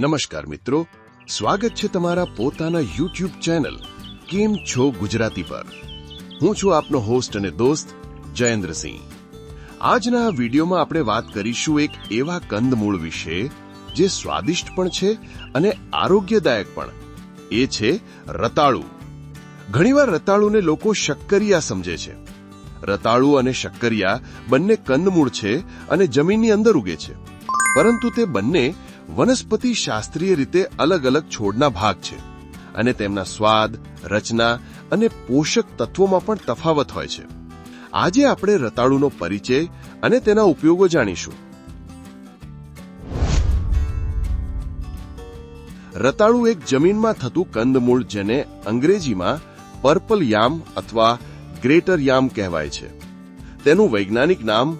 નમસ્કાર મિત્રો, સ્વાગત છે તમારા પોતાના યુટ્યુબ ચેનલ કેમ છો ગુજરાતી પર. હું છું આપનો હોસ્ટ અને દોસ્ત જયેન્દ્રસિંહ આજના વિડીયોમાં આપણે વાત કરીશું એક એવા કંદમૂળ વિશે, જે સ્વાદિષ્ટ પણ છે અને આરોગ્યદાયક પણ. એ છે રતાળુ. ઘણીવાર રતાળુને લોકો શક્કરિયા સમજે છે. રતાળુ અને શક્કરિયા બંને કંદમૂળ છે અને જમીનની અંદર ઉગે છે. પરંતુ તે બંને વનસ્પતિ શાસ્ત્રીય રીતે અલગ અલગ છોડના ભાગ છે અને તેમના સ્વાદ, રચના અને પોષક તત્વોમાં પણ તફાવત હોય છે. આજે આપણે રતાળુનો પરિચય અને તેના ઉપયોગો જાણીશું. રતાળુ એક જમીનમાં થતું કંદમૂળ જેને અંગ્રેજીમાં પર્પલ યામ અથવા ગ્રેટર યામ કહેવાય છે. તેનું વૈજ્ઞાનિક નામ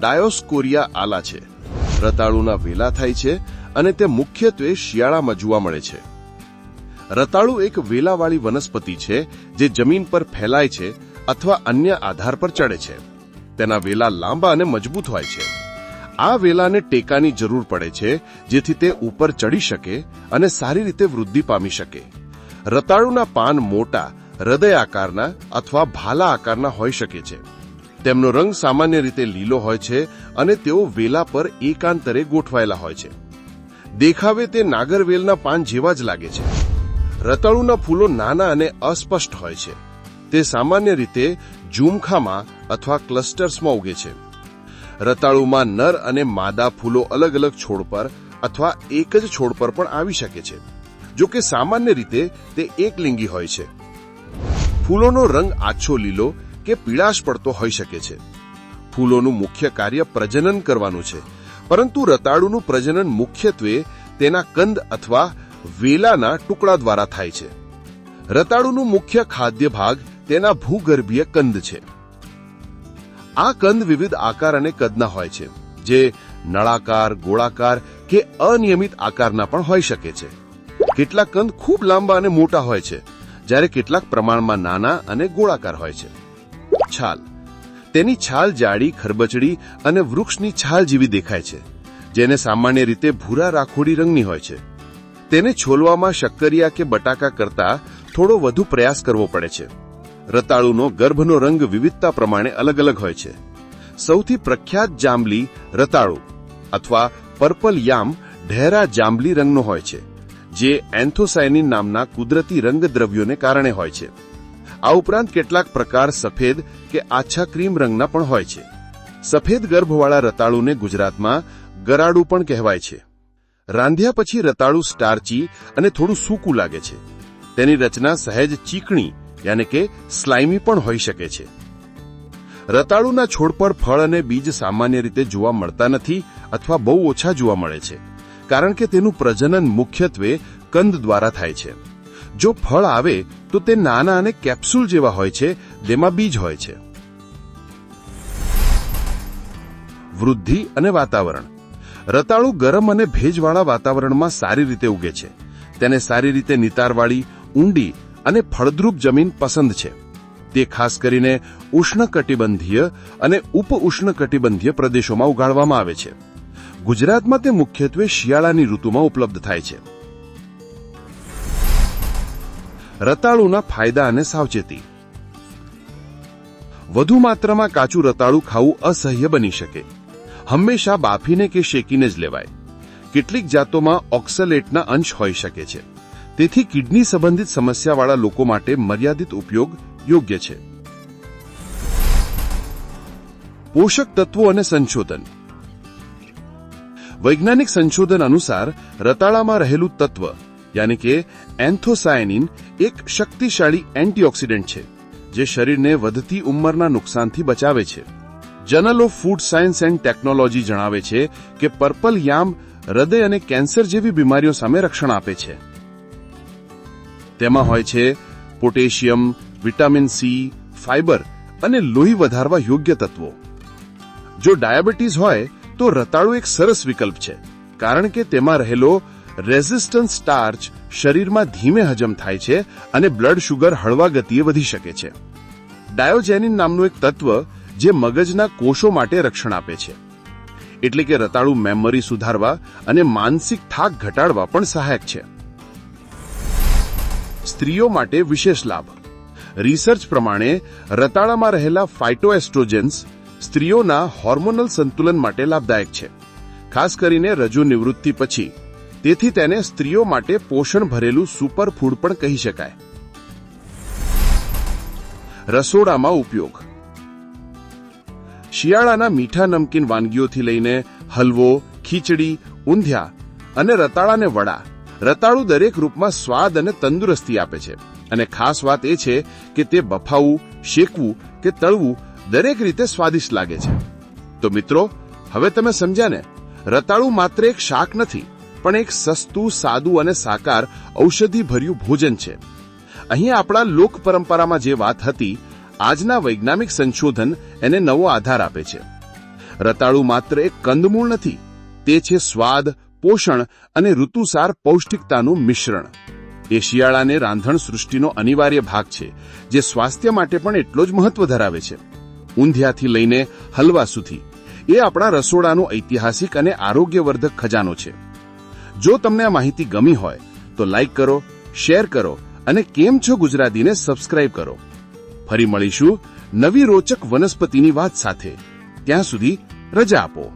ડાયોસ્કોરિયા આલા છે. રતાળુના વેલા થાય છે અને તે મુખ્યત્વે શિયાળામાં જોવા મળે છે. રતાળુ એક વેલાવાળી વનસ્પતિ છે જે જમીન પર ફેલાય છે અથવા અન્ય આધાર પર ચડે છે. તેના વેલા લાંબા અને મજબૂત હોય છે. આ વેલાને ટેકાની જરૂર પડે છે જેથી તે ઉપર ચડી શકે અને સારી રીતે વૃદ્ધિ પામી શકે. રતાળુના પાન મોટા હૃદય આકારના અથવા ભાલા આકારના હોઈ શકે છે. તેમનો રંગ સામાન્ય રીતે લીલો હોય છે અને તેઓ વેલા પર એકાંતરે ગોઠવાયેલા હોય છે. દેખાવે તે નાગરવેલના પાન જેવા જ લાગે છે. રતાળુના ફૂલો નાના અને અસ્પષ્ટ હોય છે. તે સામાન્ય રીતે ઝુમખામાં અથવા ક્લસ્ટર્સમાં ઉગે છે. રતાળુમાં નર અને માદા ફૂલો અલગ અલગ છોડ પર અથવા એક જ છોડ પર પણ આવી શકે છે. જો કે સામાન્ય રીતે તે એકલિંગી હોય છે. ફૂલોનો રંગ આછો લીલો કે પીળાશ પડતો હોઈ શકે છે. ફૂલોનું મુખ્ય કાર્ય પ્રજનન કરવાનું છે. પરંતુ રતાળુનું પ્રજનન મુખ્યત્વે તેના કંદ અથવા વેલાના ટુકડા દ્વારા થાય છે. રતાળુનું મુખ્ય ખાદ્ય ભાગ તેના ભૂગર્ભીય કંદ છે. આ કંદ વિવિધ આકાર અને કદના હોય છે, જે નળાકાર, ગોળાકાર કે અનિયમિત આકારના પણ હોઈ શકે છે. કેટલાક કંદ ખૂબ લાંબા અને મોટા હોય છે, જ્યારે કેટલાક પ્રમાણમાં નાના અને ગોળાકાર હોય છે. છાલ. તેની છાલ જાડી, ખરબચડી અને વૃક્ષની છાલ જેવી દેખાય છે, જેને સામાન્ય રીતે ભૂરા રાખોડી રંગની હોય છે. તેને છોલવામાં શક્કરિયા કે બટાકા કરતા થોડો વધુ પ્રયાસ કરવો પડે છે. રતાળુનો, ગર્ભનો રંગ વિવિધતા પ્રમાણે અલગ અલગ હોય છે. સૌથી પ્રખ્યાત જાંબલી રતાળુ અથવા પર્પલ યામ ઢેરા જાંબલી રંગનો હોય છે, જે એન્થોસાયનિન નામના કુદરતી રંગદ્રવ્યોને કારણે હોય છે. આ ઉપરાંત કેટલાક પ્રકાર સફેદ કે આછા ક્રીમ રંગના પણ હોય છે. સફેદ ગર્ભવાળા રતાળુને ગુજરાતમાં ગરાડું પણ કહેવાય છે. રાંધ્યા પછી રતાળું સ્ટાર્ચી અને થોડું સૂકું લાગે છે. તેની રચના સહેજ ચીકણી, યાને કે સ્લાઇમી પણ હોઈ શકે છે. રતાળુના છોડ પર ફળ અને બીજ સામાન્ય રીતે જોવા મળતા નથી અથવા બહુ ઓછા જોવા મળે છે, કારણ કે તેનું પ્રજનન મુખ્યત્વે કંદ દ્વારા થાય છે. જો ફળ આવે, તો તે નાના અને કેપ્સ્યુલ જેવા હોય છે, તેમાં બીજ હોય છે. વૃદ્ધિ અને વાતાવરણ. રતાળુ ગરમ અને ભેજવાળા વાતાવરણમાં સારી રીતે ઉગે છે. તેને સારી રીતે નિતારવાળી, ઊંડી અને ફળદ્રુપ જમીન પસંદ છે. તે ખાસ કરીને ઉષ્ણકટિબંધીય અને ઉપ ઉષ્ણકટિબંધીય પ્રદેશોમાં ઉગાડવામાં આવે છે. ગુજરાતમાં તે મુખ્યત્વે શિયાળાની ઋતુમાં ઉપલબ્ધ થાય છે. રતાળુના ફાયદા અને સાવચેતી. વધુ માત્રામાં કાચું રતાળું ખાવું અસહ્ય બની શકે. હંમેશા બાફીને કે શેકીને જ લેવાય. કેટલીક જાતોમાં ઓક્સલેટના અંશ હોઈ શકે છે. તેથી કિડની સંબંધિત સમસ્યાવાળા લોકો માટે મર્યાદિત ઉપયોગ યોગ્ય છે. પોષક તત્વો અને સંશોધન. વૈજ્ઞાનિક સંશોધન અનુસાર રતાળામાં રહેલું તત્વ યાની કે એન્થોસાયનિન એક શક્તિશાળી એન્ટીઓક્સિડન્ટ છે, જે શરીરને વધતી ઉંમરના નુકસાનથી બચાવે છે. Journal of food science and technology જણાવે છે કે પર્પલ યામ હૃદય અને કેન્સર જેવી બીમારીઓ સામે રક્ષણ આપે છે. તેમાં હોય છે પોટેશિયમ, વિટામિન સી ફાઇબર અને લોહી વધારવા યોગ્ય તત્વો. જો ડાયાબિટીસ હોય તો રતાળુ એક સરસ વિકલ્પ છે, કારણ કે તેમાં રહેલો રેઝિસ્ટન્સ સ્ટાર્ચ શરીરમાં ધીમે હજમ થાય છે અને બ્લડ શુગર હળવા ગતિએ વધી શકે છે. ડાયોજેનિન નામનું એક તત્વ જે મગજના કોષો માટે રક્ષણ આપે છે. એટલે કે રતાળુ મેમરી સુધારવા અને માનસિક થાક ઘટાડવા પણ સહાયક છે. સ્ત્રીઓ માટે વિશેષ લાભ. રિસર્ચ પ્રમાણે રતાળામાં રહેલા ફાઇટોએસ્ટ્રોજન્સ સ્ત્રીઓના હોર્મોનલ સંતુલન માટે લાભદાયક છે. ખાસ કરીને રજૂ નિવૃત્તિ પછી તેથી તેને સ્ત્રીઓ માટે પોષણ ભરેલું સુપર ફૂડ પણ કહી શકાય. રસોડામાં ઉપયોગ. શિયાળાના મીઠા નમકીન વાનગીઓથી લઈને હલવો, ખીચડી, ઊંધિયા અને રતાળાને વડા. રતાળુ દરેક રૂપમાં સ્વાદ અને તંદુરસ્તી આપે છે. અને ખાસ વાત એ છે કે તે બફાવું, શેકવું કે તળવું દરેક રીતે સ્વાદિષ્ટ લાગે છે. તો મિત્રો, હવે તમે સમજ્યા ને? રતાળુ માત્ર એક શાક નથી પણ એક સસ્તું, સાદું અને સાકાર ઔષધિભર્યું ભોજન છે. અહીં આપણા લોક પરંપરામાં જે વાત હતી, આજના વૈજ્ઞાનિક સંશોધન એને નવો આધાર આપે છે. રતાળુ માત્ર એક કંદમૂળ નથી, તે છે સ્વાદ, પોષણ અને ઋતુસાર પૌષ્ટિકતાનું મિશ્રણ. એ શિયાળાને રાંધણ સૃષ્ટિનો અનિવાર્ય ભાગ છે, જે સ્વાસ્થ્ય માટે પણ એટલો જ મહત્વ ધરાવે છે. ઊંધિયાથી લઈને હલવા સુધી, એ આપણા રસોડાનો ઐતિહાસિક અને આરોગ્યવર્ધક ખજાનો છે. જો તમને આ માહિતી ગમી હોય, તો લાઈક કરો શેર કરો અને કેમ છો ગુજરાતીને સબસ્ક્રાઇબ કરો. ફરી મળીશું નવી રોચક વનસ્પતિની વાત સાથે. ત્યાં સુધી રજા આપો.